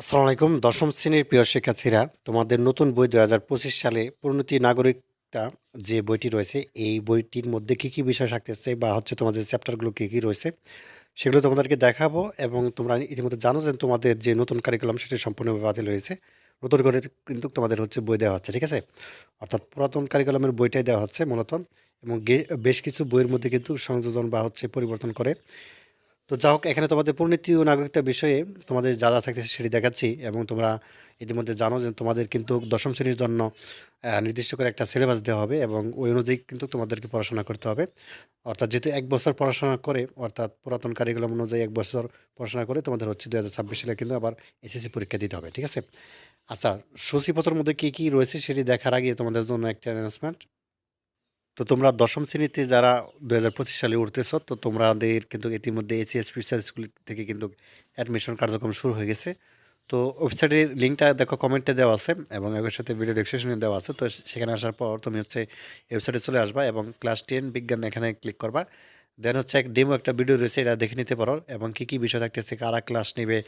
আসসালামু আলাইকুম। দশম শ্রেণির প্রিয় শিক্ষার্থীরা, তোমাদের নতুন বই দু হাজার পঁচিশ সালে পরিণতি নাগরিকতা যে বইটি রয়েছে, এই বইটির মধ্যে কী কী বিষয় থাকতেছে বা হচ্ছে তোমাদের চ্যাপ্টারগুলো কী কী রয়েছে, সেগুলো তোমাদেরকে দেখাবো এবং তোমরা ইতিমধ্যে জানো যে তোমাদের যে নতুন কারিকুলাম সেটি সম্পূর্ণভাবে বাতিল হয়েছে। নতুন করে কিন্তু তোমাদের হচ্ছে বই দেওয়া হচ্ছে, ঠিক আছে? অর্থাৎ পুরাতন কারিকুলামের বইটাই দেওয়া হচ্ছে মূলত এবং বেশ কিছু বইয়ের মধ্যে কিন্তু সংযোজন বা হচ্ছে পরিবর্তন করে তো যা হোক, এখানে তোমাদের পরিণতি ও নাগরিকতা বিষয়ে তোমাদের যা যা থাকতেছে সেটি দেখাচ্ছি এবং তোমরা ইতিমধ্যে জানো যে তোমাদের কিন্তু দশম শ্রেণির জন্য নির্দিষ্ট করে একটা সিলেবাস দেওয়া হবে এবং ওই অনুযায়ী কিন্তু তোমাদেরকে পড়াশোনা করতে হবে। অর্থাৎ যেহেতু এক বছর পড়াশোনা করে, অর্থাৎ পুরাতন কারিকুলাম অনুযায়ী এক বছর পড়াশোনা করে তোমাদের হচ্ছে দু হাজার ছাব্বিশ সালে কিন্তু আবার এসএসসি পরীক্ষা দিতে হবে, ঠিক আছে? আচ্ছা সূচিপত্রের মধ্যে কী কী রয়েছে সেটি দেখার আগে তোমাদের জন্য একটা অ্যানাউন্সমেন্ট তো তোমরা দশম শ্রেণীতে যারা দু সালে উঠতেছ, তো তোমাদের কিন্তু ইতিমধ্যে এসিএস ফিউচার স্কুল থেকে কিন্তু অ্যাডমিশন কার্যক্রম শুরু হয়ে গেছে। তো ওয়েবসাইটের লিঙ্কটা দেখো কমেন্টে দেওয়া আছে এবং এর সাথে ভিডিও ডিসক্রিপশনে দেওয়া আছে। তো সেখানে আসার পর তুমি হচ্ছে ওয়েবসাইটে চলে আসবা এবং ক্লাস টেন বিজ্ঞান এখানে ক্লিক করবা। দেন হচ্ছে এক ডেমো একটা ভিডিও রয়েছে, এটা দেখে নিতে পারো। এবং কী কী বিষয় থাকতেছে, কারা ক্লাস নেবে,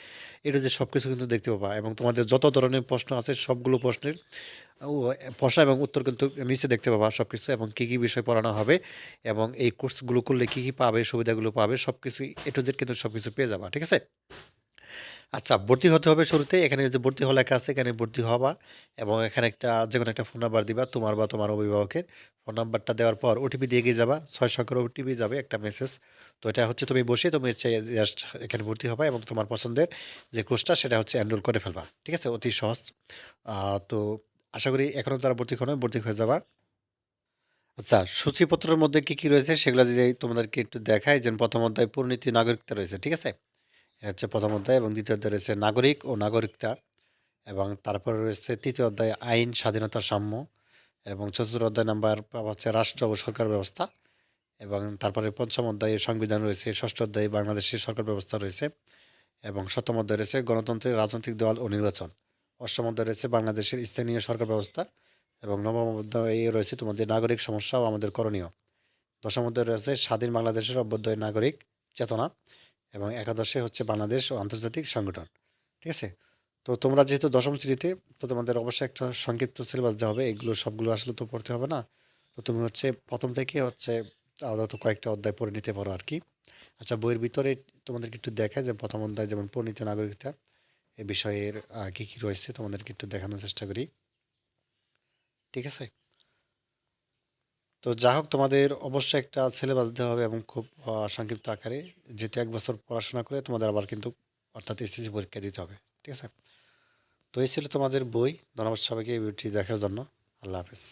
এটা যে সব কিছু কিন্তু দেখতে পাবা। এবং তোমাদের যত ধরনের প্রশ্ন আছে, সবগুলো প্রশ্নের প্রশ্ন এবং উত্তর কিন্তু নিচে দেখতে পাবা সব কিছু এবং কী কী বিষয় পড়ানো হবে, এবং এই কোর্সগুলো করলে কী কী পাবে, সুবিধাগুলো পাবে সব কিছুই এ টু জেড কিন্তু সব কিছু পেয়ে যাবা, ঠিক আছে? আচ্ছা ভর্তি হতে হবে শুরুতে। এখানে যে ভর্তি হওয়া লেখা আছে, এখানে ভর্তি হবা এবং এখানে একটা যে কোনো একটা ফোন নাম্বার দিবা, তোমার বা তোমার অভিভাবকের ফোন নাম্বারটা দেওয়ার পর ওটিপি দিয়ে গিয়ে যাবা। ছয় সংখ্যার ওটিপি যাবে একটা মেসেজ তো এটা হচ্ছে তুমি বসে, তুমি হচ্ছে জাস্ট এখানে ভর্তি হবা এবং তোমার পছন্দের যে কোর্সটা সেটা হচ্ছে এনরোল করে ফেলবা। ঠিক আছে? অতি সহজ। তো আশা করি এখনও যারা ভর্তি হনো ভর্তি হয়ে যাবা। আচ্ছা সূচিপত্রের মধ্যে কী কী রয়েছে, সেগুলো যদি তোমাদেরকে একটু দেখায় যে প্রথম অধ্যায় পরিণতি নাগরিকতা রয়েছে। ঠিক আছে? এটা হচ্ছে প্রথম অধ্যায় এবং দ্বিতীয় অধ্যায় রয়েছে নাগরিক ও নাগরিকতা এবং তারপরে রয়েছে তৃতীয় অধ্যায় আইন, স্বাধীনতা সাম্য এবং চতুর্থ অধ্যায় নাম্বার হচ্ছে রাষ্ট্র ও সরকার ব্যবস্থা এবং তারপরে পঞ্চম অধ্যায়ে সংবিধান রয়েছে, ষষ্ঠ অধ্যায়ে বাংলাদেশের সরকার ব্যবস্থা রয়েছে এবং সপ্তম অধ্যায় রয়েছে গণতন্ত্রের রাজনৈতিক দল ও নির্বাচন। অষ্টম অধ্যায় রয়েছে বাংলাদেশের স্থানীয় সরকার ব্যবস্থা এবং নবম অধ্যায়ে রয়েছে তোমাদের নাগরিক সমস্যা ও আমাদের করণীয়। দশম অধ্যায়ে রয়েছে স্বাধীন বাংলাদেশের অভ্যুদয় নাগরিক চেতনা এবং একাদশে হচ্ছে বাংলাদেশ ও আন্তর্জাতিক সংগঠন, ঠিক আছে? তো তোমরা যেহেতু দশম শ্রেণীতে, তো তোমাদের অবশ্যই একটা সংক্ষিপ্ত সিলেবাস দেওয়া হবে। এগুলো সবগুলো আসলে তো পড়তে হবে না। তো তুমি হচ্ছে প্রথম থেকে হচ্ছে আলাদা তো কয়েকটা অধ্যায় পড়ে নিতে পারো আর কি। আচ্ছা বইয়ের ভিতরে তোমাদেরকে একটু দেখায় যে প্রথম অধ্যায় যেমন পরিণত নাগরিকতা, এ বিষয়ের কী কি কি রয়েছে তোমাদেরকে একটু দেখানোর চেষ্টা করি। ঠিক আছে? তো যা হোক, তোমাদের অবশ্যই একটা সিলেবাস দেওয়া হবে এবং খুব সংক্ষিপ্ত আকারে, যেহেতু এক বছর পড়াশোনা করে তোমাদের আবার কিন্তু অর্থাৎ এসএসসি পরীক্ষা দিতে হবে, ঠিক আছে? তো এই ছিল তোমাদের বই, ধন্যবাদ সবাইকে এই বইটি দেখার জন্য, আল্লাহ হাফেজ।